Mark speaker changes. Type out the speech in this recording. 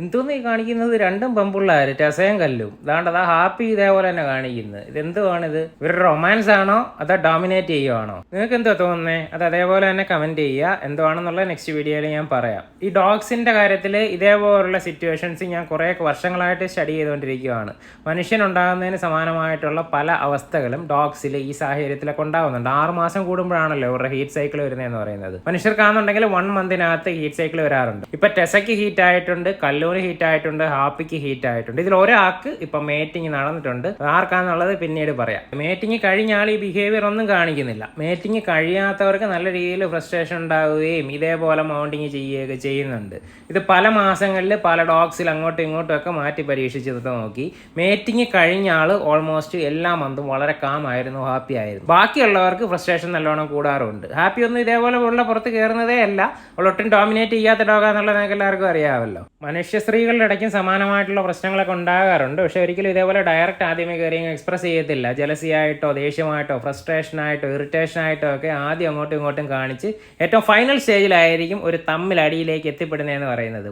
Speaker 1: എന്തോന്ന് ഈ കാണിക്കുന്നത്? രണ്ടും പെമ്പിള്ളാര് രസയും കല്ലും. ദാണ്ടത് ആ ഹാപ്പി ഇതേപോലെ തന്നെ കാണിക്കുന്നത് ഇത് എന്തുവാണിത് ഇവരുടെ റൊമാൻസ് ആണോ? അതോ ഡോമിനേറ്റ് ചെയ്യുവാണോ? നിങ്ങൾക്ക് എന്തോ തോന്നുന്നേ? അത് അതേപോലെ തന്നെ കമന്റ് ചെയ്യുക. എന്തുവാണെന്നുള്ള നെക്സ്റ്റ് വീഡിയോയിൽ ഞാൻ പറയാം. ഈ ഡോഗ്സിന്റെ കാര്യത്തിൽ ഇതേപോലുള്ള സിറ്റുവേഷൻസ് ഞാൻ കുറേ വർഷങ്ങളായിട്ട് സ്റ്റഡി ചെയ്തുകൊണ്ടിരിക്കുകയാണ് മനുഷ്യനുണ്ടാകുന്നതിന് സമാനമായിട്ടുള്ള പല അവസ്ഥകളും ഡോഗ്സിൽ ഈ സാഹചര്യത്തിലൊക്കെ ഉണ്ടാകുന്നുണ്ട്. ആറ് മാസം കൂടുമ്പോഴാണല്ലോ ഇവരുടെ ഹീറ്റ് സൈക്കിൾ വരുന്നതെന്ന് പറയുന്നത്. മനുഷ്യർക്കാണെന്നുണ്ടെങ്കിൽ വൺ മന്തിനകത്ത് ഹീറ്റ് സൈക്കിൾ വരാറുണ്ട്. ഇപ്പൊ ടെസയ്ക്ക് ഹീറ്റ് ആയിട്ടുണ്ട് കല്ലൂര് ഹീറ്റ് ആയിട്ടുണ്ട് ഹാപ്പിക്ക് ഹീറ്റ് ആയിട്ടുണ്ട് ഇതിൽ ഒരാൾക്ക് ഇപ്പൊ മേറ്റിംഗ് നടന്നിട്ടുണ്ട്. ആർക്കാന്നുള്ളത് പിന്നീട് പറയാം. മേറ്റിംഗ് കഴിഞ്ഞ ആൾ ഈ ബിഹേവിയർ ഒന്നും കാണിക്കുന്നില്ല. മേറ്റിംഗ് കഴിയാത്തവർക്ക് നല്ല രീതിയിൽ ഫ്രസ്ട്രേഷൻ ഉണ്ടാവുകയും ഇതേപോലെ മൗണ്ടിങ് ചെയ്യുകയൊക്കെ ചെയ്യുന്നുണ്ട്. ഇത് പല മാസങ്ങളിൽ പല ഡോഗ്സിൽ അങ്ങോട്ടും ഇങ്ങോട്ടും ഒക്കെ മാറ്റി പരീക്ഷിച്ചത് നോക്കി. മേറ്റിംഗ് കഴിഞ്ഞ ആൾ ഓൾമോസ്റ്റ് എല്ലാ മന്തും വളരെ കാം ആയിരുന്നു ഹാപ്പി ആയിരുന്നു. ബാക്കിയുള്ളവർക്ക് ഫ്രസ്ട്രേഷൻ നല്ലോണം കൂടാറുണ്ട്. ഹാപ്പി ഒന്നും ഇതേപോലെ ഉള്ള പുറത്ത് കയറുന്നതേ അല്ല. അവൾ ഒട്ടും ഡോമിനേറ്റ് ചെയ്യാത്ത ഡോഗാന്നുള്ളത് നിങ്ങൾക്ക് എല്ലാവർക്കും അറിയാമല്ലോ. മനുഷ്യ സ്ത്രീകളുടെ ഇടയ്ക്കും സമാനമായിട്ടുള്ള പ്രശ്നങ്ങളൊക്കെ ഉണ്ടാകാറുണ്ട്. പക്ഷെ ഒരിക്കലും ഇതേപോലെ ഡയറക്റ്റ് ആദ്യമേ കയറി എക്സ്പ്രസ് ചെയ്യത്തില്ല. ജലസിയായിട്ടോ ദേഷ്യമായിട്ടോ ഫ്രസ്ട്രേഷനായിട്ടോ ഇറിറ്റേഷൻ ആയിട്ടോ ഒക്കെ ആദ്യം അങ്ങോട്ടും ഇങ്ങോട്ടും കാണിച്ച് ഏറ്റവും ഫൈനൽ സ്റ്റേജിലായിരിക്കും ഒരു തമ്മിൽ അടിയിലേക്ക് എത്തിപ്പെടുന്നതെന്ന് പറയുന്നത്.